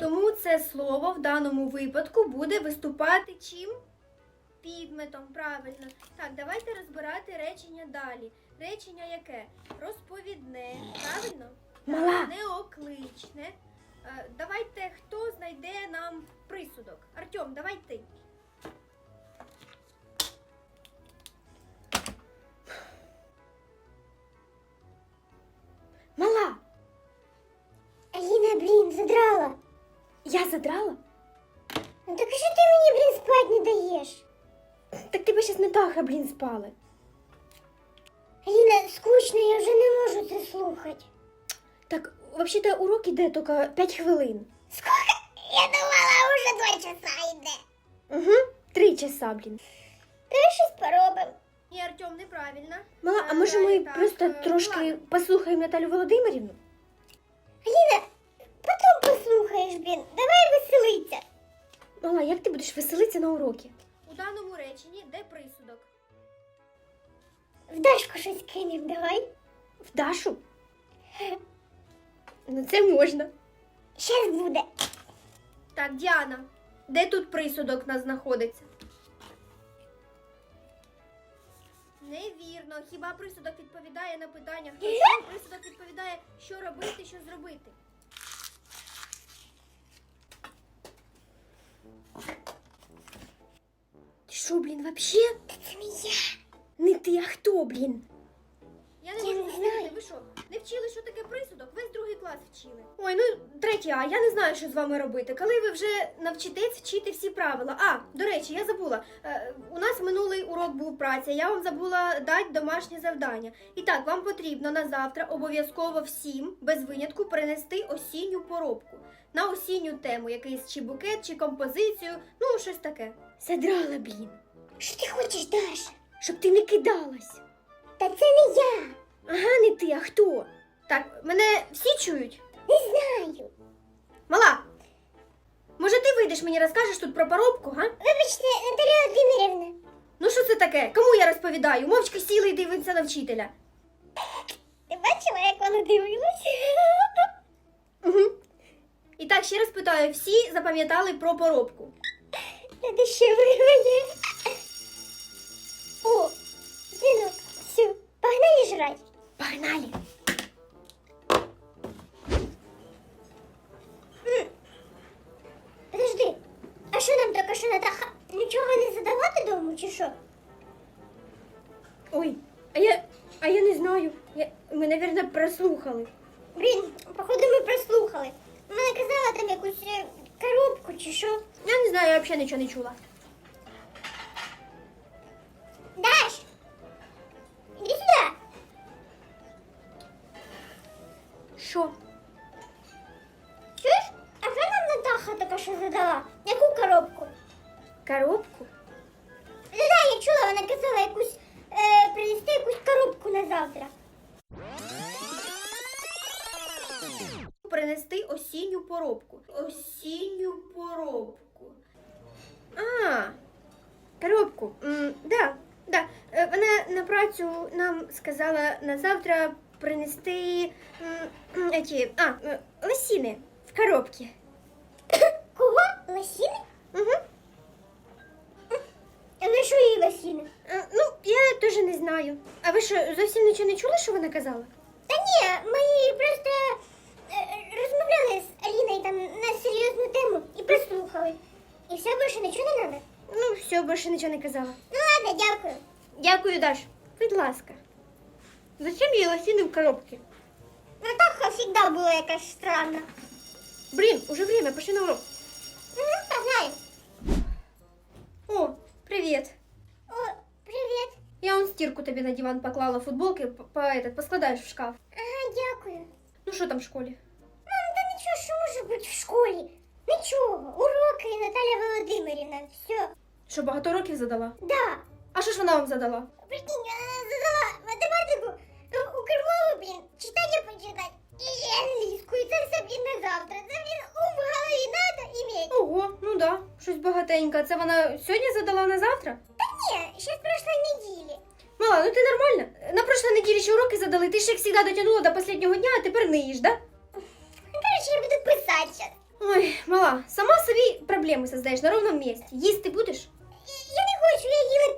Тому це слово в даному випадку буде виступати чим? Підметом, правильно. Так, давайте розбирати речення далі. Речення яке? Розповідне, правильно? Мала. Неокличне. Е, Давайте хто знайде нам присудок. Артем, давай ти. Я задрала? Ну так що ти мені, блін, спать не даєш? Так тебе щас Натаха, блін, спали. Аліна, скучно, я вже не можу це слухати. Так, взагалі-то урок іде тільки 5 хвилин. Сколько? Я думала, уже два часа йде. Угу. Три часа, блін. Давай щось поробимо. Ні, Артем, неправильно. Мала, а Е, може ми так, просто е, трошки ладно. послухаємо Наталю Володимирівну? Блін. Давай веселиться. Мала, як ти будеш веселитися на уроки? У даному реченні де присудок? В Дашку щось кинем, давай. В Дашу? Ну це можна. Щас буде. Так, Діана, де тут присудок нас знаходиться? Невірно. Хіба присудок відповідає на питання? Хто присудок відповідає, що робити, що зробити. Що, блін, вообще? Це не я. Не ти, а хто, блін? Я не можу зрозуміти, ви що? Вчили, що таке присудок? Весь другий клас вчили. Ой, ну третя, а я не знаю, що з вами робити. Коли ви вже навчитесь вчити всі правила. А, до речі, я забула. Е, у нас минулий урок був праця. Я вам забула дати домашнє завдання. І так, вам потрібно на завтра обов'язково всім без винятку принести осінню поробку на осінню тему, якийсь чи букет, чи композицію, ну щось таке. Задрала, блін. Що ти хочеш, Даша? Щоб ти не кидалась. Та це не я. Ага, не ти, а хто? Так, мене всі чують? Не знаю. Мала. Може, ти вийдеш мені розкажеш тут про поробку, га? Вибачте, Наталя Володимирівна. Ну що це таке? Кому я розповідаю? Мовчки сіли і дивиться на вчителя. Ти бачила, як вона дивилась? Угу. І так, ще раз питаю, всі запам'ятали про поробку. Надо ще вирває. Прослухали. Блін, походу ми прослухали. Вона казала там якусь е, коробку чи що. Я не знаю, я взагалі нічого не чула. Даш! Іди сюди. Що? Чуєш? А що нам Натаха така що задала? Яку коробку? Коробку? На працю нам сказала на завтра принести м, а, е, лосіни в коробці. Кого? Лосіни? Угу. А на що їй лосіни? Е, Ну, я теж не знаю. А ви що, зовсім нічого не чули, що вона казала? Та ні, ми просто е, розмовляли з Аліною там на серйозну тему і прослухали. І все, більше нічого не треба. Ну, все, більше нічого не казала. Ну ладно, дякую. Дякую, Даш. Будь ласка. Зачем їй лосіни в коробці? Натаха завжди була якась странна. Блін, уже время, пошли на урок. Ну, погнали. О, привіт. О, привіт. Я он стирку тобі на диван поклала, футболки по, по этот, поскладаєш в шкаф. Ага, дякую. Ну що там в школі? Мам, та нічого, що може бути в школі? Нічого. Уроки Наталя Володимирівна. Все. Що багато років задала? Да. А що ж вона вам задала? Прикинь, вона задала математику, е, у блін, читання почитати. І англійську, і це все, блін, на завтра. Це, блін, ум в голові надо іметь. Ого, ну да, щось багатенько. Це вона сьогодні задала на завтра? Та ні, ще з прошлої неділі. Мала, ну ти нормальна? На прошлой неділі ще уроки задали, ти ж як завжди дотягнула до останнього дня, а тепер ниєш, да? Ну, коротше, я буду писати зараз. Ой, мала, сама собі проблеми создаєш на ровному місці. Їсти будеш?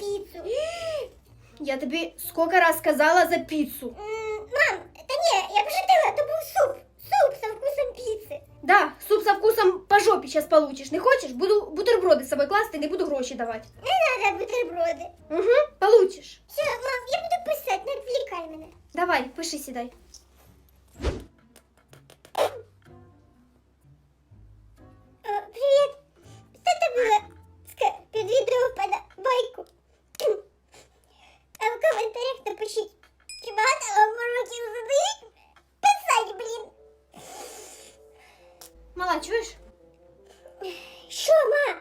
Не хочу, я тебе скільки раз сказала за піцу. Мам, та ні, я пошутила, то був суп. Суп со вкусом піци. Да, суп со вкусом по жопі зараз получиш. Не хочеш? Буду бутерброди з собою класти, не буду гроші давати. Мала, чуєш? Що, ма?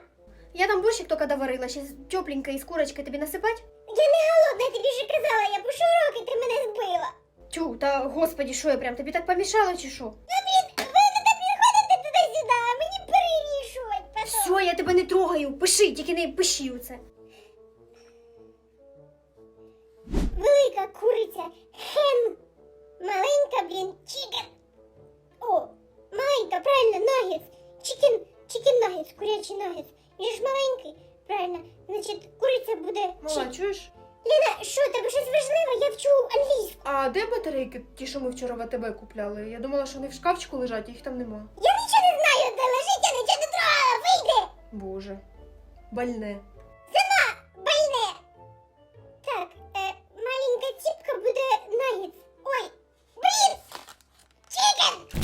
Я там борщик тільки доварила, ще тепленько із курочкою тобі насипать? Я не голодна, я тобі вже казала, я пишу уроки, ти мене збила. Тю, та господі, що я прям тобі так помішала чи що? Ну, блін, ви не підходите туди-сюди, а мені перевішувати потім. Все, я тебе не трогаю, пиши, тільки не пиши оце. Правильно. Значить, куриця буде Мала, чік. чуєш? Ліна, що, тебе щось важливе? Я вчу англійську. А де батарейки, ті, що ми вчора в АТБ купляли? Я думала, що вони в шкафчику лежать, їх там нема. Я нічого не знаю, де лежить, я нічого не трогала, вийди. Боже, больне. Сама больне. Так, е, маленька ціпка буде нагетс. Ой, блін! Чікен!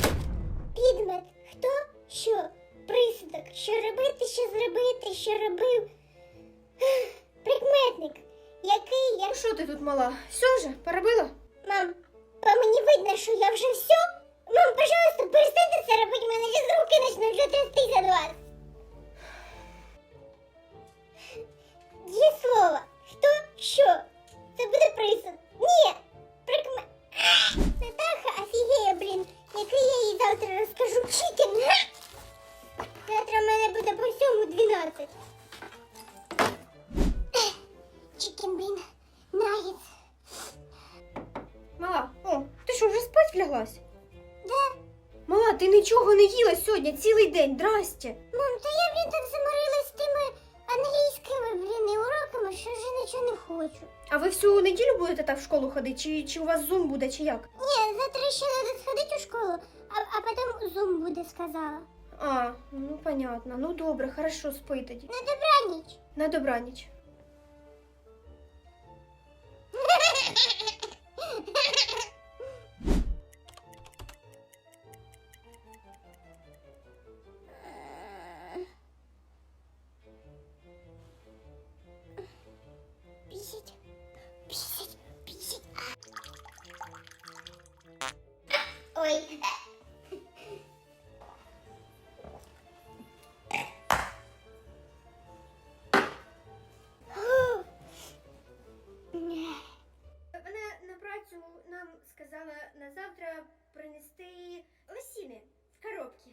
Підмет. Хто? Що? Присудок. Що робити, що зробити, що робив. Прикметник. Який я. Ну що ти тут мала? Все вже, поробила? Мам, по мені видно, що я вже все. Мам, пожалуйста, перестаньте це робити, мене зараз руки почнуть трястися від вас. Є слово. Хто? Що? Це буде присуд. Ні. Прикме... Натаха, офігеє, блін. Який я їй завтра розкажу чікен. Завтра в мене буде по всьому 12. Вляглась? Да. Мала, ти нічого не їла сьогодні, цілий день, здрасте. Мам, то я, блін, так заморилась тими англійськими, блін, і уроками, що вже нічого не хочу. А ви всю неділю будете так в школу ходити, чи, чи у вас зум буде, чи як? Ні, завтра ще треба сходити у школу, а, а потім зум буде, сказала. А, ну понятно. Ну добре, хорошо, спи тоді. На добраніч. На добраніч. на завтра принести лосіни в коробці.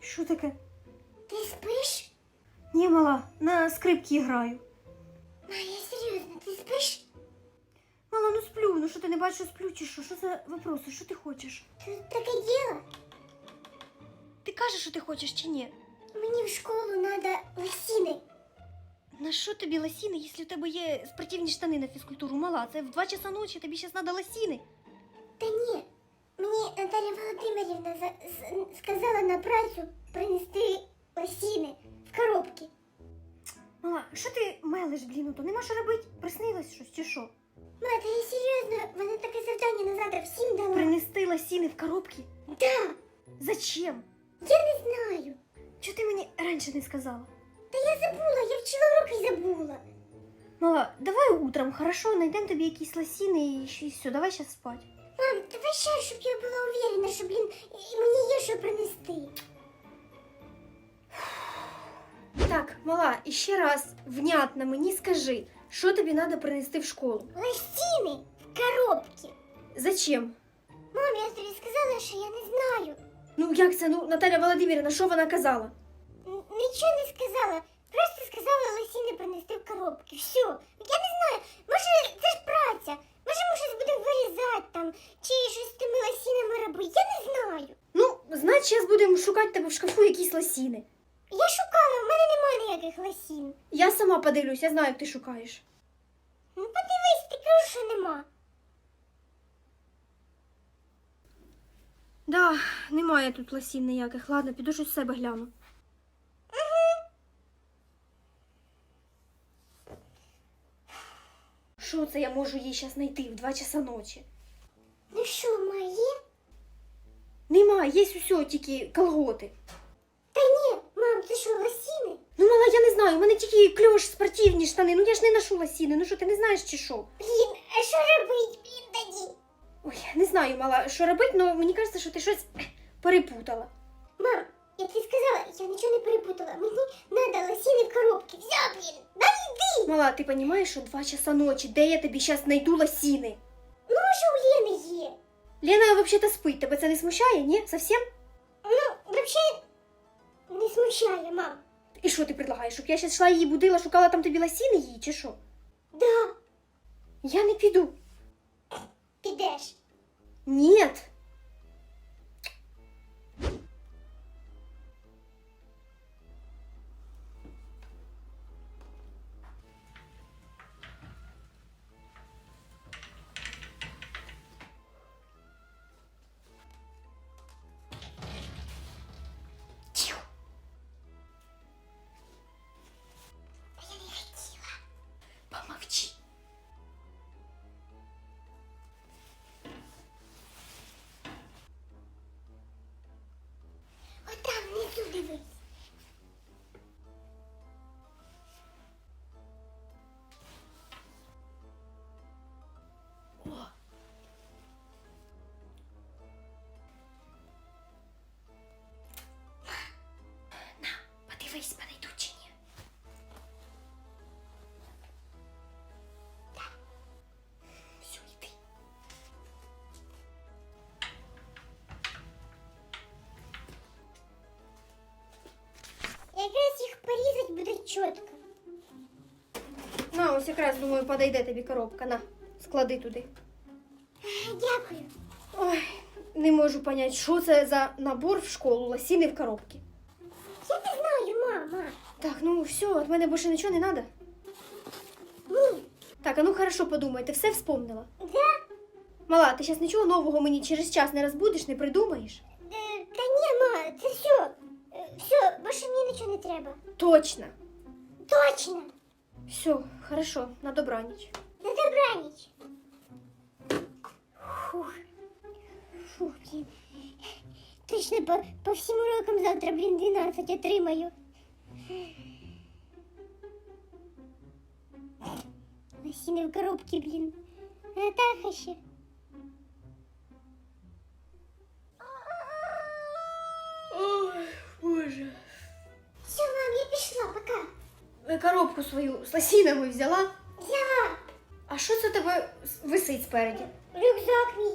Що таке? Ти спиш? Ні, мала, на скрипці граю. Ма, я серйозно, ти спиш? Мала, ну сплю, ну що ти не бачиш, що сплю, чи що? Що за вопроси? Що ти хочеш? Тут таке діло. Ти кажеш, що ти хочеш чи ні? Мені в школу треба лосіни. На що тобі лосіни, якщо у тебе є спортивні штани на фізкультуру? Мала, це в 2 часа ночі, тобі зараз треба лосіни. Та ні. Мені Наталя Володимирівна за- з- сказала на працю принести лосіни в коробки. Мала, що ти мелиш, блін, ну то нема що робити? Приснилось щось чи що? Ма, та я серйозно, вона таке завдання на завтра всім дала. Принести лосіни в коробки? Да, Зачем? я не знаю. Чого ти мені раніше не сказала? Та я забула, я вчила уроки і забула. Мала, давай утром, хорошо, знайдемо тобі якісь лосіни і, і все, давай зараз спати. Мам, давай ще, щоб я була уверена, що, блін, і мені є що принести. Так, мала, і ще раз внятно мені скажи, що тобі треба принести в школу. Лосіни в коробки. Зачем? Мам, я тобі сказала, що я не знаю. Ну як це? Ну, Наталя Володимирівна, що вона казала? Н- Нічого не сказала. Просто сказала Лосіни принести в коробки. Все. Я не знаю. Може, це ж праця. Може, ми щось будемо вирізати там, чи щось з тими лосінами робити. Я не знаю. Ну, значить, зараз будемо шукати тебе в шкафу якісь лосіни. Я шукала, в мене немає ніяких лосін. Я сама подивлюсь, я знаю, як ти шукаєш. Ну подивись, ти кажу, що нема. Да, немає тут лосін ніяких. Ладно, піду щось з себе гляну. Що це я можу їй зараз знайти в 2 часа ночі? Ну що, має? Нема, є усе, тільки колготи. Та ні, мам, це що, лосіни? Ну, мала, я не знаю, у мене тільки кльош, спортивні штани. Ну я ж не ношу лосіни. Ну що, ти не знаєш чи що? Блін, а що робить, блін, тоді? Ой, не знаю, мала, що робити, але мені кажеться, що ти щось перепутала. Мам, я тобі сказала, я нічого не перепутала. Мені треба лосіни в коробці. Все, блін, дай йди. Мала, ти розумієш, що 2 часа ночі, де я тобі зараз знайду лосіни? Ну, може, у Лени є. Лена взагалі-то спить, тебе це не смущає, ні? Совсем? Ну, взагалі, не смущає, мам. І що ти предлагаєш, щоб я ще йшла її будила, шукала там тобі ласіни її, чи що? Да, Я не піду. підеш. Нет. Чітко. На, ось якраз, думаю, подойде тобі коробка. На, склади туди. Дякую. Ой, не можу понять, що це за набор в школу лосіни в коробці. Я не знаю, мама. Так, ну все, від мене більше нічого не треба. Ні. Так, а ну хорошо подумай, ти все вспомнила? Да? Мала, ти зараз нічого нового мені через час не розбудеш, не придумаєш? Е, та ні, ма, це все. Е, все, більше мені нічого не треба. Точно. Точно. Все, хорошо, на добраніч. На добраніч. Фух. Фух, блін. Точно по, по всім урокам завтра, блін, 12 отримаю. Лосіни в коробці, блін. Натаха ще. Ой, боже. Все, мам, я пішла, пока. Е, Коробку свою з лосінами взяла. Взяла. А що це у тебе висить спереді? Рюкзак мій.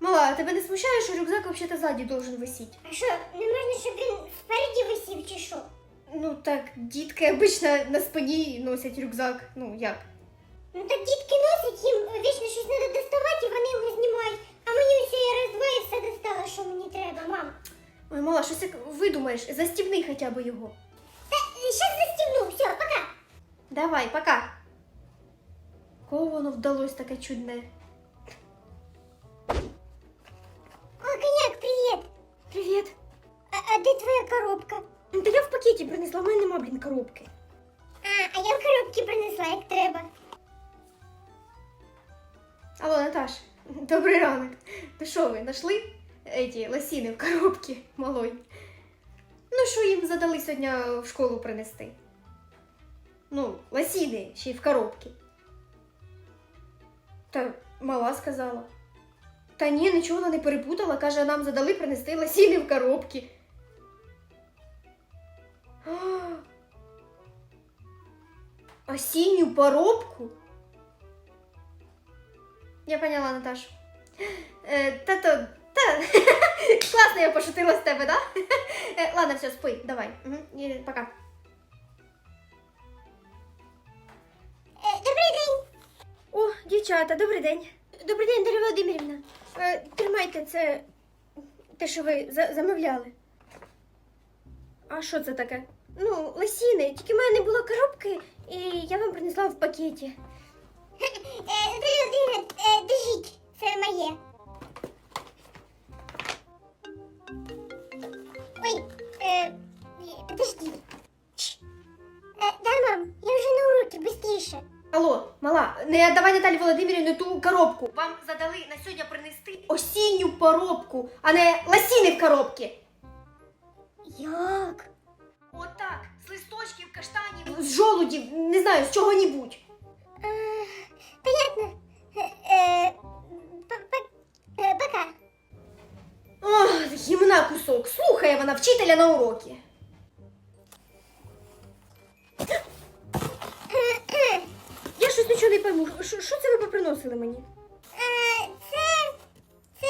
Мала, а тебе не смущає, що рюкзак взагалі ззаді должен висіти? А що, не можна, щоб він спереді висів чи що? Ну так, дітки обично на спині носять рюкзак. Ну як? Ну так дітки носять, їм вічно щось треба доставати, і вони його знімають. А мені все я раз-два і все достала, що мені треба, мам. Ой, мала, щось як видумаєш, застібни хоча б його. Та зараз застібну, все, пока. Давай, пока. Кого воно вдалось таке чудне? О, коняк, привіт. Привіт. А, а де твоя коробка? Ну, Та я в пакеті принесла, в мене нема, блін, коробки. А, а я в коробці принесла, як треба. Алло, Наташ, добрий ранок. Ну що ви, знайшли эти лосіни в коробці малой? Ну, що їм задали сьогодні в школу принести? Ну, лосіни ще й в коробці. Та мала сказала. Та ні, нічого вона не перепутала. Каже, нам задали принести лосіни в коробці. Осінню поробку? Я поняла, Наташ. Е, та то, та. Класно я пошутила з тебе, да? Е, ладно, все, спи, давай. Угу. Пока. Дівчата, добрий день. Добрий день, Дар'я Володимирівна. Е, тримайте це те, що ви за- замовляли. А що це таке? Ну, лосіни, тільки в мене не було коробки, і я вам принесла в пакеті. Е, держіть, це моє. Ой, е, подожди. Чш. Е, да, мам, я вже на уроці, быстріше. Алло, мала, не давай Наталі Володимирівні ту коробку. Вам задали на сьогодні принести осінню коробку, а не лосіни в коробці. Як? Отак, з листочків, каштанів, з жолудів, не знаю, з чого-нібудь. Е, понятно. Е, е, п- п- е, пока. Ох, гімна кусок. Слухає вона вчителя на уроки. Я щось нічого не пойму. Що це ви поприносили мені? Е, це, це